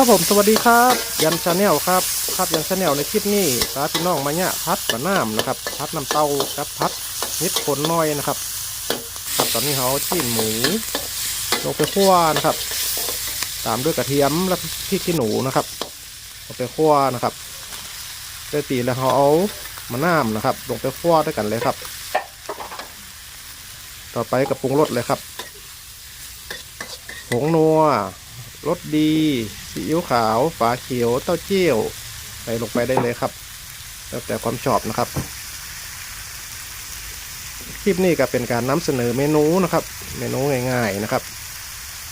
ครับผมสวัสดีครับ ยันชาแนลครับครับยันชาแนลในคลิปนี้ตาพี่น้องมาเนี่ยพัดบะน้ำนะครับ พัดน้ำเต้ากับพัดนิดผลน้อยนะครับครับตอนนี้เขาเอาชิ้นหมูลงไปคั่วนะครับ ตามด้วยกระเทียมและพริกขี้หนูนะครับเอาไปคั่วนะครับโดยตีแล้วเขาเอามะน้ำนะครับ ลงไปคั่วด้วยกันเลยครับ ต่อไปกับปรุงรสเลยครับผงนัวรสดี ซีอิ๊วขาวฝาเขียวเต้าเจี้ยวใส่ลงไปได้เลยครับแล้วแต่ความชอบนะครับ คลิปนี้ก็เป็นการนำเสนอเมนูนะครับ เมนูง่ายๆนะครับ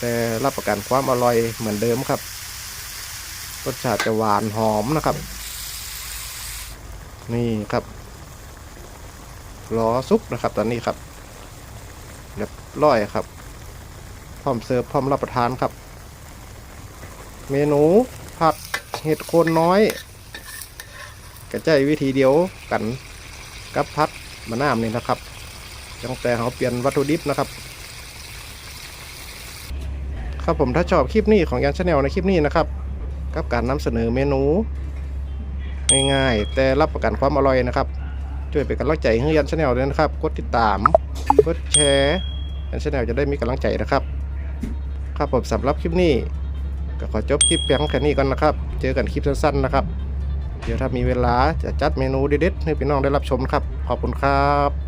แต่รับประกันความอร่อยเหมือนเดิมครับรสชาติจะหวานหอมนะครับ นี่ครับรอซุปนะครับ ตอนนี้ครับเรียบร้อยครับพร้อมเสิร์ฟพร้อมรับประทานครับ เมนูผัดเห็ดโคนน้อยกระจายวิธีเดียวกันกับพัดมะนาวนี่นะครับจังแต่เขาเปลี่ยนวัตถุดิบนะครับ ครับผมถ้าชอบคลิปนี้ของยันชาแนลในคลิปนี้นะครับ กับการนำเสนอเมนู ง่ายๆแต่รับประกันความอร่อยนะครับช่วยเป็นกำลังใจให้ยันชาแนลด้วยนะครับ กดติดตาม กดแชร์ยันชาแนลจะได้มีกำลังใจนะครับ ครับผมสำหรับคลิปนี้ ก็ขอจบคลิปเพียงแค่นี้ก่อนนะครับ เจอกันคลิปสั้นๆนะครับ เดี๋ยวถ้ามีเวลาจะจัดเมนูเด็ดๆให้พี่น้องได้รับชมครับ ขอบคุณครับ